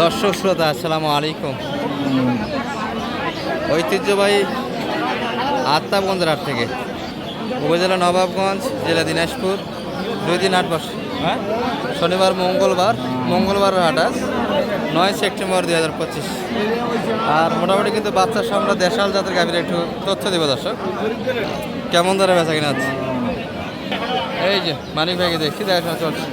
দর্শক শ্রোতা, আসসালামু আলাইকুম। ঐতিহ্যবাহী আত্মাবগঞ্জের হাট থেকে উপজেলা নবাবগঞ্জ, জেলা দিনাজপুর, দুই দিন আট বসে হ্যাঁ? শনিবার, মঙ্গলবার মঙ্গলবার হাট নয় সেপ্টেম্বর দুই হাজার পঁচিশ। আর মোটামুটি কিন্তু বাচ্চার আমরা দেশাল জাতের গাভীর একটু তথ্য দেবো দর্শক। কেমন ধরে বেচা কিনা আছে এই যে, মানিক ভাইকে দেখছি দেখাশোনা চলছে।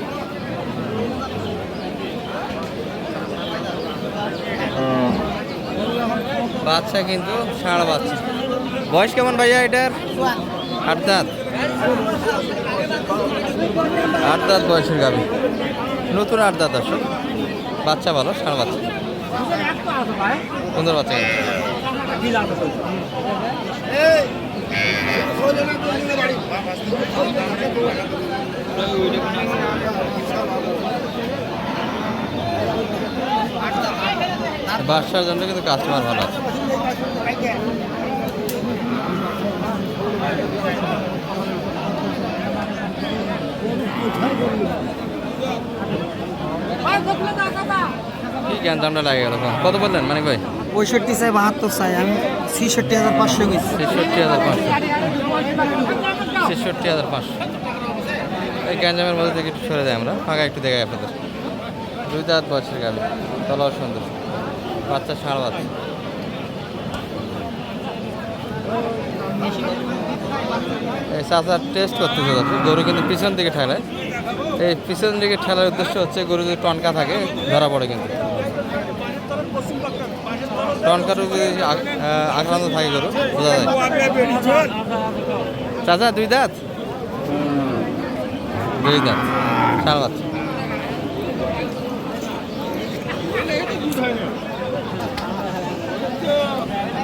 বাচ্চা কিন্তু ষাঁড় বাচ্চা। বয়স কেমন ভাইয়া এটার? আট দাঁত। আট দাঁত বয়সের গাবি নতুন আট দাঁত আসো। বাচ্চা ভালো, ষাঁড় বাচ্চা। সুন্দর বাচ্চা কিন্তু। বাসার জন্য কিন্তু কাস্টমার ভালো আছে। কি জ্ঞান দামটা লাগে গেল কত বললেন মানে ভাই? পঁয়ষট্টি চাই বাহাত্তর চাই আমি ছেষট্টি হাজার পাঁচশো গেছি ছেষট্টি হাজার পাঁচশো। ছেষট্টি হাজার পাঁচশো। এই গ্যাঞ্জামের মধ্যে থেকে একটু সরে যাই আমরা। ফাঁকা একটু দেখাই আপনাদের। দুই দাঁত বছরের গাড়ি তলাও সুন্দর। বাচ্চা ষাঁড় বাচ্চা। এই চাচার টেস্ট করতেছে গরু কিন্তু পিছন দিকে ঠেলায় এই পিছন দিকে ঠেলার উদ্দেশ্য হচ্ছে গরু যদি টনকা থাকে, ধরা পড়ে কিন্তু। টনকার যদি আক্রান্ত থাকে গরু, বোঝা যায়। চাচা, দুই দাঁত? দুই দাঁত। ষাঁড় বাচ্চা।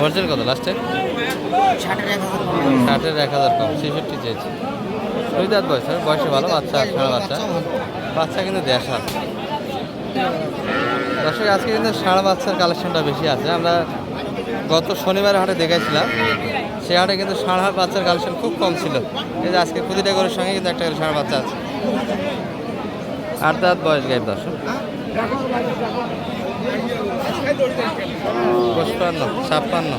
জানতে কত? লাস্টে ষাটের এক হাজার কম। ছেষট্টি চেয়েছি দুই দাঁত বয়স হবে, বয়সে ভালো বাচ্চা ষাঁড় বাচ্চা। বাচ্চা কিন্তু দেশা। দর্শক আজকে কিন্তু ষাঁড় বাচ্চার কালেকশনটা বেশি আছে। আমরা গত শনিবার হাটে দেখেছিলাম সে হাটে কিন্তু হাট বাচ্চার কালেকশন খুব কম ছিল। এই যে আজকে প্রতিটা গরুর সঙ্গে কিন্তু একটা করে ষাঁড় বাচ্চা আছে। আট দাঁত বয়স গাইব দর্শক। পঁচপান্ন ছাপ্পান্ন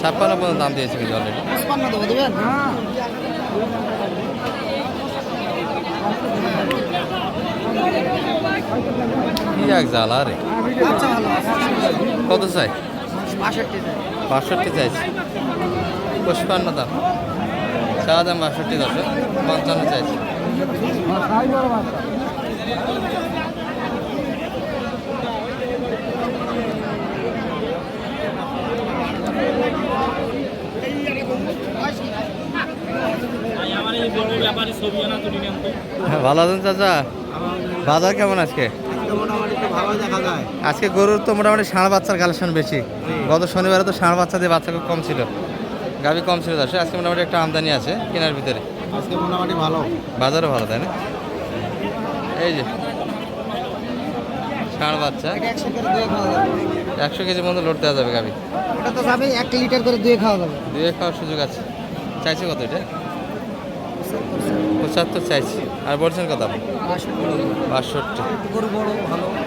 ছাপ্পান্ন পর্যন্ত দাম দিয়েছে কিন্তু অলরেডি পঁচপান্ন দেবো দেবেন কি এক জ্বালা রে। কত চাই? বাষট্টি চাই। বাষট্টি চাইছি। পঁচপান্ন দাম। চা দাম বাষট্টি দশ পঞ্চান্ন চাইছি হ্যাঁ, ভালো আছেন চাচা? বাজার কেমন আজকে? আজকে গরুর তো মোটামুটি ষাঁড় বাচ্চার কালেকশন বেশি। গত শনিবারে তো ষাঁড় বাচ্চা দিয়ে বাচ্চা খুব কম ছিল। গাভি কম ছিল দশ আজকে মোটামুটি একটা আমদানি আছে কেনার ভিতরে। আজকে মোটামুটি ভালো। বাজারও ভালো তাই না? এই যে ষাঁড় বাচ্চা। একশো করে দুয়ে একশো কেজি মতো লোড দেওয়া যাবে গাভি। ওটা তো এক লিটার করে দুয়ে খাওয়া যাবে। দিয়ে খাওয়ার সুযোগ আছে। চাইছে কত এটা? পঁচাত্তর চাইছি। আর বলছেন আপনি বাষট্টি।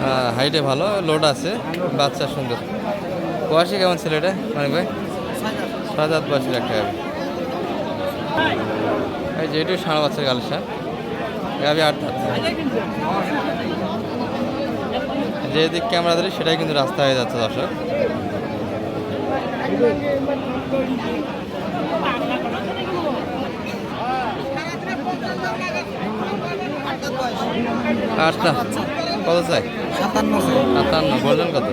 হ্যাঁ হাইটে ভালো লোড আছে, বাচ্চা সুন্দর। বয়সে কেমন ছিল এটা মানে ভাই? সাত আট বয়সের একটা গাবি এই যে, এটাও সাড়ে বাচ্চার কালেকশন গাবি আট যে দিক ক্যামেরা ধরে, সেটাই কিন্তু রাস্তা হয়ে যাচ্ছে, দর্শক। আটটা। কত চাই? সাতান্ন সাতান্ন। বললেন কত?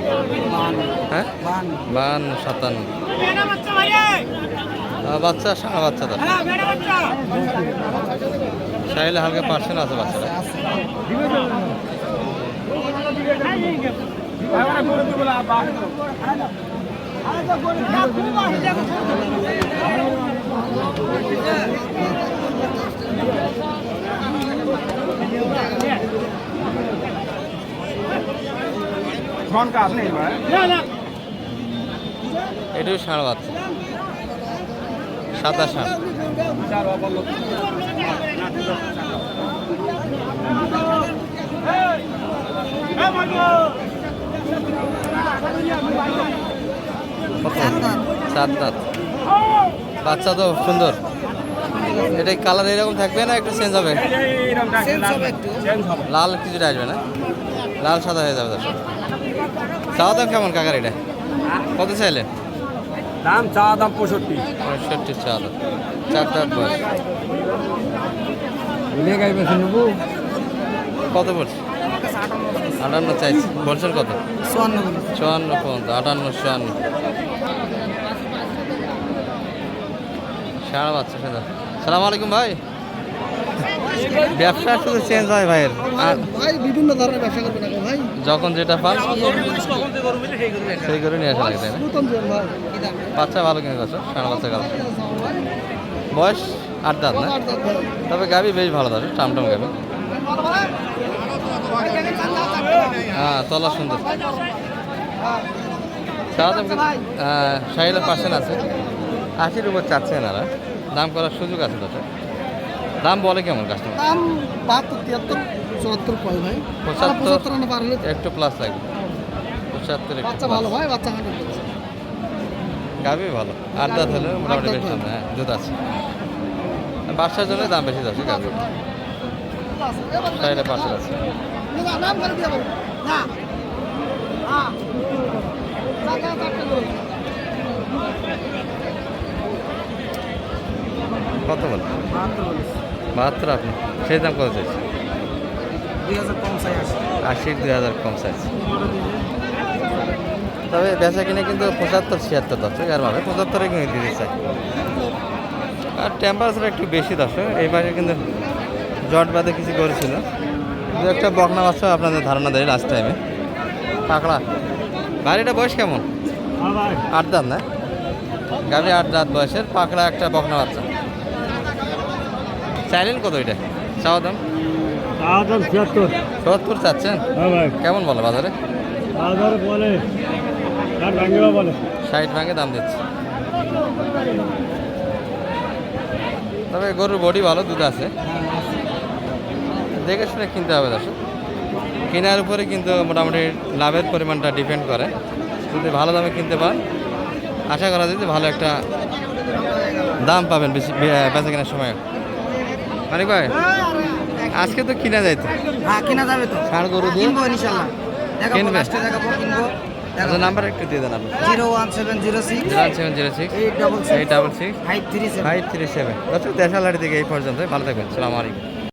হ্যাঁ? বাহান্ন। বাহান্ন সাতান্ন। বাচ্চা সারা বাচ্চা তার চাইলে হালকা পার্সেন্ট আছে বাচ্চারা আছে এটাও ষাঁড় বাচ্চা সাদা ষাঁড়? সাত দাঁত বাচ্চা তো সুন্দর। এটা কালার এরকম থাকবে না একটু চেঞ্জ হবে? লাল কিছুটা আসবে না? লাল সাদা হয়ে যাবে দর্শক। চাওয়া দাম কেমন কাকার এটা? কত চাইলেন? দাম চা দাম পঁয়ষট্টি। পঁয়ষট্টি চা দাম। চার দাঁত বয়স। নেব। কত পড়ছে আটান্ন চাইছি। বলছেন কত? চুয়ান্ন চুয়ান্ন পর্যন্ত। আটান্ন চুয়ান্ন। সারা বাচ্চা সেটা সালাম আলাইকুম ভাই। ব্যবসা শুধু চেঞ্জ হয় ভাইয়ের। আর ভাই বিভিন্ন ধরনের ব্যবসা করবেন এখন ভাই। যখন যেটা পান সেই করে নিয়ে আসা লাগে তাই না? বাচ্চা ভালো কিনে গেছো সারা বাচ্চা গেল বয়স আট দাঁত না? তবে গাবি বেশ ভালো দাঁড়ে টামটাম গাবি হ্যাঁ তলা সুন্দর। চাওয়া দাম কিন্তু সাইলে পার্সেন্ট আছে। আশির উপর চাচ্ছে এনারা দাম করার সুযোগ আছে তাতে দাম বলে কেমন কাস্টমার দাম বাহাত্তর তিয়াত্তর চুয়াত্তর কয় ভাই পঁচাত্তর। একটু প্লাস লাগবে পঁচাত্তর বাচ্চা ভালো ভাই বাচ্চা হান্ড্রেড গাবি ভালো আট দাঁত হলে মোটামুটি বেশ হ্যাঁ দুধ আছে বাচ্চার জন্য দাম বেশি যাচ্ছে গাবি সাইডে পাশে আছে না হ্যাঁ চাকা চারটে করে কত বল? বাহাত্তর আপনি। সেই দাম কত চাইছে আশির দুই হাজার কম চাইছে তবে বেচা কিনে কিন্তু পঁচাত্তর ছিয়াত্তর দর্শক আর মানে পঁচাত্তরে কিনে দিতে চাই। আর টেম্পারেচার একটু বেশি দর্শক এই মাসে কিন্তু জট বাদে কিছু করেছিল। দু একটা বকনা বাচ্চা আপনাদের ধারণা দেয় লাস্ট টাইমে পাকড়া। বাড়িটা বয়স কেমন? আট দাঁত না? গাড়ি আট দাঁত বয়সের পাকড়া একটা বকনা বাচ্চা চাইলেন কত এটা? চাওয়া দাম? সত্তর চাচ্ছেন? হ্যাঁ ভাই। কেমন বলো বাজারে? বাজার বলে বলে। ষাট ভাঙে দাম দিচ্ছে। তবে গরুর বডি ভালো দুধ আছে। দেখে শুনে কিনতে হবে দর্শক। কেনার উপরে কিন্তু মোটামুটি লাভের পরিমাণটা ডিপেন্ড করে। যদি ভালো দামে কিনতে পান আশা করা যায় যে ভালো একটা দাম পাবেন বেশি বেচা কেনার সময়। মানে কয় আজকে তো কিনা যাইতো। হ্যাঁ কিনা যাবে তো। ষাঁড় গরু কিনবো ইনশাল্লাহ। দেখাবো? লাস্টে দেখাবো কিনবো। আচ্ছা নাম্বার একটু দিয়ে দেন আপনি zero one seven zero six. Zero seven zero six. Eight double eight double six. Five three seven. Five three seven. দর্শক দেশালারি থেকে এই পর্যন্ত ভালো থাকবেন। সালাম আলাইকুম।